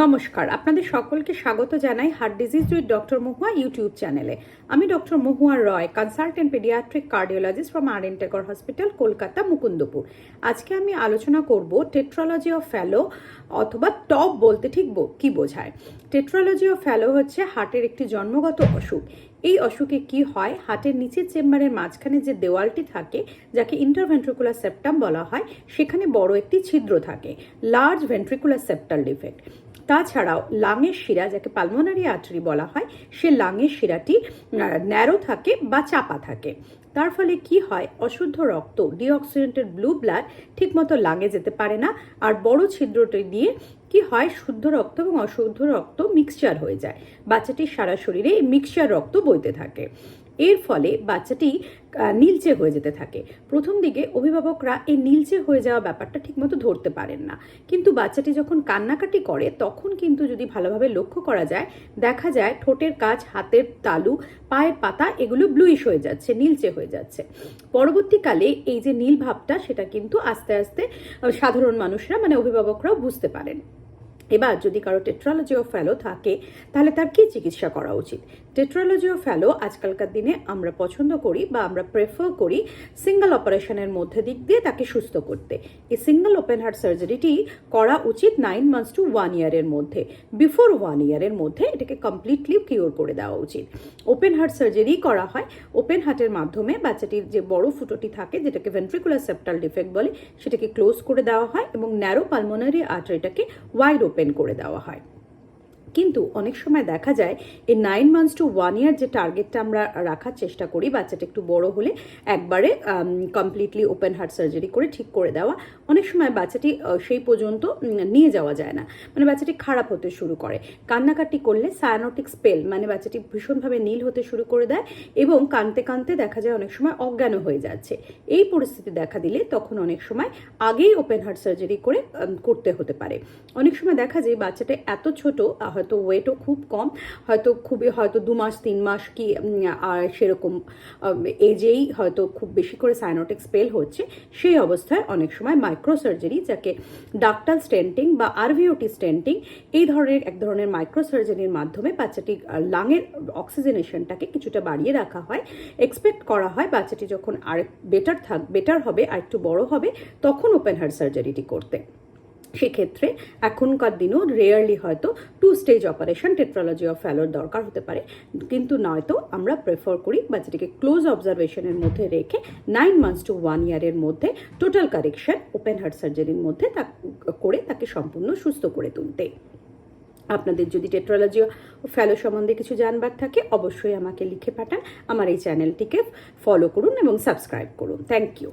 নমস্কার, আপনাদের সকলকে স্বাগত জানাই heart disease with doctor Mahua YouTube চ্যানেলে আমি doctor Mahua Roy consultant paediatric cardiologist from R N Tagore hospital Kolkata Mukundapur আজকে আমি আলোচনা করব টেট্রোলজি অফ ফ্যালো অথবা টপ বলতে ঠিক কি বোঝায়। টেট্রোলজি অফ ফ্যালো হচ্ছে হার্টের একটি জন্মগত অসুখ। এই অসুখে কি হয়? হাটের নিচের চেম্বারের মাঝখানে যে দেওয়ালটি থাকে, যাকে ইন্টারভেন্ট্রিকুলার সেপ্টাম বলা হয়, সেখানে বড় একটি ছিদ্র থাকে লার্জ ভেন্ট্রিকুলার সেপ্টাল ডিফেক্ট তাছাড়াও লাঙের শিরা, যাকে পালমোনারি আর্টারি বলা হয়, সে লাঙের শিরাটি ন্যারো থাকে বা চাপা থাকে। তার ফলে কি হয়? অশুদ্ধ রক্ত ডিঅক্সিডেন্টের ব্লু ব্লাড ঠিকমতো লাগে যেতে পারে না। আর বড় ছিদ্রটি দিয়ে কি হয়? শুদ্ধ রক্ত এবং অশুদ্ধ রক্ত মিক্সচার হয়ে যায়। বাচ্চাটির সারা শরীরে মিক্সচার রক্ত বইতে থাকে। এর ফলে বাচ্চাটি নীলচে হয়ে যেতে থাকে। প্রথম দিকে অভিভাবকরা এই নীলচে হয়ে যাওয়া ব্যাপারটা ঠিকমতো ধরতে পারেন না। কিন্তু বাচ্চাটি যখন কান্নাকাটি করে, তখন কিন্তু যদি ভালোভাবে লক্ষ্য করা যায়, দেখা যায় ঠোঁটের কাজ, হাতের তালু, পায়ের পাতা এগুলো ব্লুইশ হয়ে যাচ্ছে, নীলচে হয়ে যাচ্ছে। পরবর্তীকালে এই যে নীল ভাবটা, সেটা কিন্তু আস্তে আস্তে সাধারণ মানুষরা মানে অভিভাবকরাও বুঝতে পারেন। এবার যদি কারও টেট্রোলজি অফ ফ্যালো থাকে, তাহলে তার কি চিকিৎসা করা উচিত? টেট্রোলজি অফ ফ্যালো আজকালকার দিনে আমরা পছন্দ করি বা আমরা প্রেফার করি সিঙ্গেল অপারেশনের মধ্যে দিক দিয়ে তাকে সুস্থ করতে। এই সিঙ্গেল ওপেন হার্ট সার্জারিটি করা উচিত নাইন মান্থস টু ওয়ান ইয়ারের মধ্যে। বিফোর ওয়ান ইয়ারের মধ্যে এটাকে কমপ্লিটলি কিওর করে দেওয়া উচিত। ওপেন হার্ট সার্জারি করা হয়। ওপেন হার্টের মাধ্যমে বাচ্চাটির যে বড় ফুটোটি থাকে, যেটাকে ভেন্ট্রিকুলার সেপ্টাল ডিফেক্ট বলে, সেটাকে ক্লোজ করে দেওয়া হয় এবং ন্যারো পালমোনারি আর্টারিটাকে ওয়াইড ওপেন করে দেওয়া হয়। কিন্তু অনেক সময় দেখা যায় এই nine months to one year যে টার্গেটটা আমরা রাখার চেষ্টা করি, বাচ্চাটা একটু বড় হলে একবারে কমপ্লিটলি ওপেন হার্ট সার্জারি করে ঠিক করে দেওয়া। অনেক সময় বাচ্চাটি সেই পর্যন্ত নিয়ে যাওয়া যায় না। মানে বাচ্চাটি খারাপ হতে শুরু করে। কান্নাকাটি করলে সায়ানোটিক স্পেল মানে বাচ্চাটি ভীষণভাবে নীল হতে শুরু করে দেয় এবং কানতে কানতে দেখা যায় অনেক সময় অজ্ঞান হয়ে যাচ্ছে। এই পরিস্থিতি দেখা দিলে তখন অনেক সময় আগেই ওপেন হার্ট সার্জারি করে করতে হতে পারে। অনেক সময় দেখা যায় বাচ্চাটা এত ছোট হয়তো ওয়েটও খুব কম, হয়তো খুবই, হয়তো দু মাস, তিন মাস কি আর সেরকম এজেই হয়তো খুব বেশি করে সাইনোটিক স্পেল হচ্ছে, সেই অবস্থায় অনেক সময় মাইক্রো সার্জারি যাকে ডাক্টাল স্টেন্টিং বা আরভিওটি স্টেন্টিং এই ধরনের, এক ধরনের মাইক্রো সার্জারির মাধ্যমে বাচ্চাটি লাঙের অক্সিজেনেশনটাকে কিছুটা বাড়িয়ে রাখা হয়। এক্সপেক্ট করা হয় বাচ্চাটি যখন আর বেটার থাক বেটার হবে আর একটু বড় হবে, তখন ওপেন হার্ট সার্জারিটি করতে। সেক্ষেত্রে এখনকার দিনেও রেয়ারলি হয়তো two stage operation tetralogy of ফ্যালোর দরকার হতে পারে। কিন্তু নয়তো আমরা প্রেফার করি বা বাচ্চাটিকে ক্লোজ অবজারভেশনের মধ্যে রেখে নাইন মান্থস টু ওয়ান ইয়ারের মধ্যে টোটাল কারেকশন ওপেন হার্ট সার্জারির মধ্যে তা করে তাকে সম্পূর্ণ সুস্থ করে তুলতে। আপনাদের যদি টেট্রোলজি ফ্যালো সম্বন্ধে কিছু জানবার থাকে, অবশ্যই আমাকে লিখে পাঠান। আমার এই চ্যানেলটিকে ফলো করুন এবং সাবস্ক্রাইব করুন। Thank you